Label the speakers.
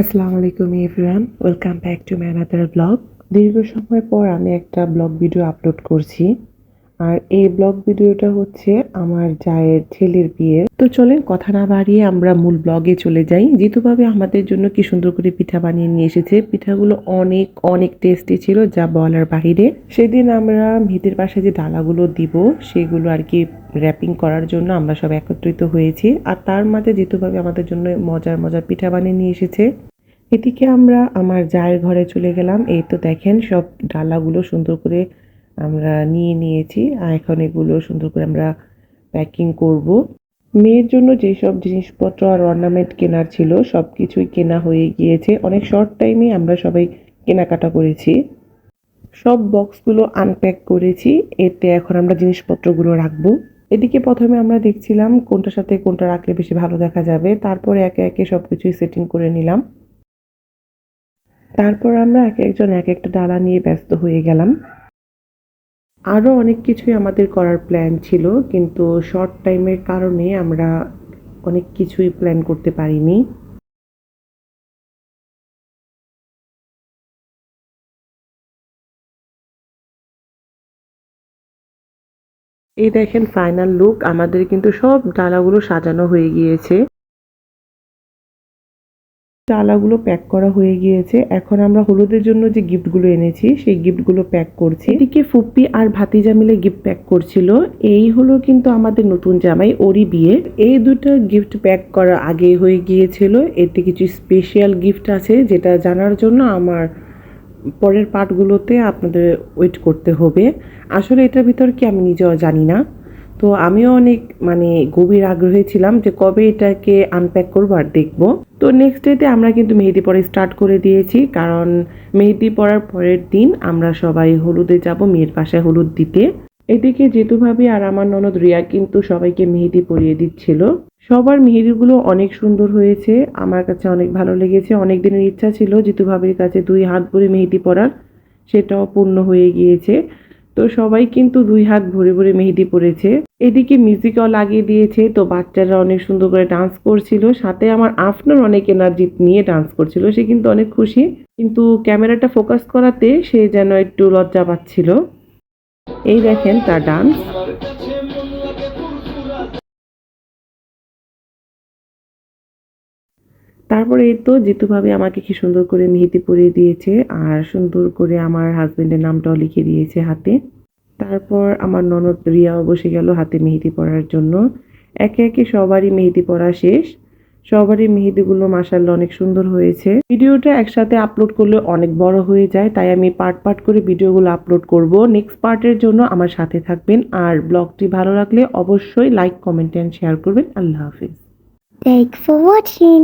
Speaker 1: আসসালামু আলাইকুম everyone welcome back to my another blog দীর্ঘ সময় পর আমি একটা ব্লগ ভিডিও আপলোড করছি। আর এই ব্লগ ভিডিওটা হচ্ছে আমার জায়ের ছেলের বিয়ে তো চলেন কথা না বাড়িয়ে আমরা মূল ব্লগে চলে যাই। জিতুভাবে আমাদের জন্য কি সুন্দর করে পিঠা বানিয়ে নিয়ে এসেছে। পিঠাগুলো অনেক অনেক টেস্টি ছিল, যা বলার বাহিরে। সেদিন আমরা ভিতের পাশে যে ডালাগুলো দিব, সেগুলো আর কি র্যাপিং করার জন্য আমরা সব একত্রিত হয়েছি। আর তার মাঝে জিতুভাবে আমাদের জন্য মজার মজার পিঠা বানিয়ে নিয়ে এসেছে। এদিকে আমরা আমার জায়ের ঘরে চলে গেলাম। এই তো দেখেন, সব ডালাগুলো সুন্দর করে আমরা নিয়ে নিয়েছি। আর এখন এগুলো সুন্দর করে আমরা প্যাকিং করব। মেয়ের জন্য যেসব জিনিসপত্র আর অর্নামেন্ট কেনার ছিল সব কিছুই কেনা হয়ে গিয়েছে। অনেক শর্ট টাইমে আমরা সবাই কেনাকাটা করেছি। সব বক্সগুলো আনপ্যাক করেছি। এতে এখন আমরা জিনিসপত্রগুলো রাখব। এদিকে প্রথমে আমরা দেখছিলাম কোনটার সাথে কোনটা রাখলে বেশি ভালো দেখা যাবে। তারপরে একে একে সব কিছুই সেটিং করে নিলাম। তারপর আমরা এক একজন এক একটা ডালা নিয়ে ব্যস্ত হয়ে গেলাম। আরও অনেক কিছুই আমাদের করার প্ল্যান ছিল, কিন্তু শর্ট টাইমের কারণে আমরা অনেক কিছুই প্ল্যান করতে পারিনি। এই দেখেন ফাইনাল লুক আমাদের কিন্তু সব ডালাগুলো সাজানো হয়ে গিয়েছে। ডালাগুলো প্যাক করা হয়ে গিয়েছে। এখন আমরা হলুদের জন্য যে গিফটগুলো এনেছি, সেই গিফটগুলো প্যাক করছি। এদিকে ফুপ্পি আর ভাতিজা মিলে গিফট প্যাক করছিল। এই হলো কিন্তু আমাদের নতুন জামাই ওরই বিয়ে। এই দুটো গিফট প্যাক করা আগে হয়ে গিয়েছিল। এতে কিছু স্পেশাল গিফট আছে যেটা জানার জন্য আমার পরের পার্টগুলোতে আপনাদের ওয়েট করতে হবে। আসলে এটার ভিতর কি আমি নিজেও জানি না। তো আমিও অনেক মানে গভীর আগ্রহী ছিলাম যে কবে এটাকে আনপ্যাক করব আর দেখব। তো নেক্সট ডেতে আমরা কিন্তু মেহেদি পরে স্টার্ট করে দিয়েছি, কারণ মেহেদি পরার পরের দিন আমরা সবাই হলুদে যাব, মেয়ের পাশে হলুদ দিতে। এদিকে যেতু ভাবি আর আমার ননদ রিয়া কিন্তু সবাইকে মেহেদি পরিয়ে দিচ্ছিল। সবার মেহেদিগুলো অনেক সুন্দর হয়েছে, আমার কাছে অনেক ভালো লেগেছে। অনেক দিনের ইচ্ছা ছিল জিতু ভাবির কাছে দুই হাত ভরে মেহেদি পরার সেটাও পূর্ণ হয়ে গিয়েছে। তো সবাই কিন্তু দুই হাত ভরে ভরে মেহেদি পরেছে। এদিকে মিউজিকও লাগিয়ে দিয়েছে, তো বাচ্চারা অনেক সুন্দর করে ডান্স করছিল। সাথে আমার আফনার অনেক এনার্জি নিয়ে ডান্স করছিল, সে কিন্তু অনেক খুশি। কিন্তু ক্যামেরাটা ফোকাস করাতে সে যেন একটু লজ্জা পাচ্ছিল। এই দেখেন তার ডান্স তারপরে এই তো জিতুভাবে আমাকে কি সুন্দর করে মেহেদি পরিয়ে দিয়েছে আর সুন্দর করে আমার হাজবেন্ডের নামটাও লিখে দিয়েছে হাতে। তারপর আমার ননদ রিয়াও বসে গেল হাতে মেহেদি পরার জন্য। একে একে সবারই মেহেদি পরা শেষ। সবারই মেহেদিগুলো মাসাল্লাহ অনেক সুন্দর হয়েছে। ভিডিওটা একসাথে আপলোড করলে অনেক বড় হয়ে যায়, তাই আমি পার্ট পার্ট করে ভিডিওগুলো আপলোড করব। নেক্সট পার্টের জন্য আমার সাথে থাকবেন আর ব্লগটি ভালো লাগলে অবশ্যই লাইক, কমেন্ট অ্যান্ড শেয়ার করবেন। আল্লাহ হাফিজ।
Speaker 2: Thanks for watching.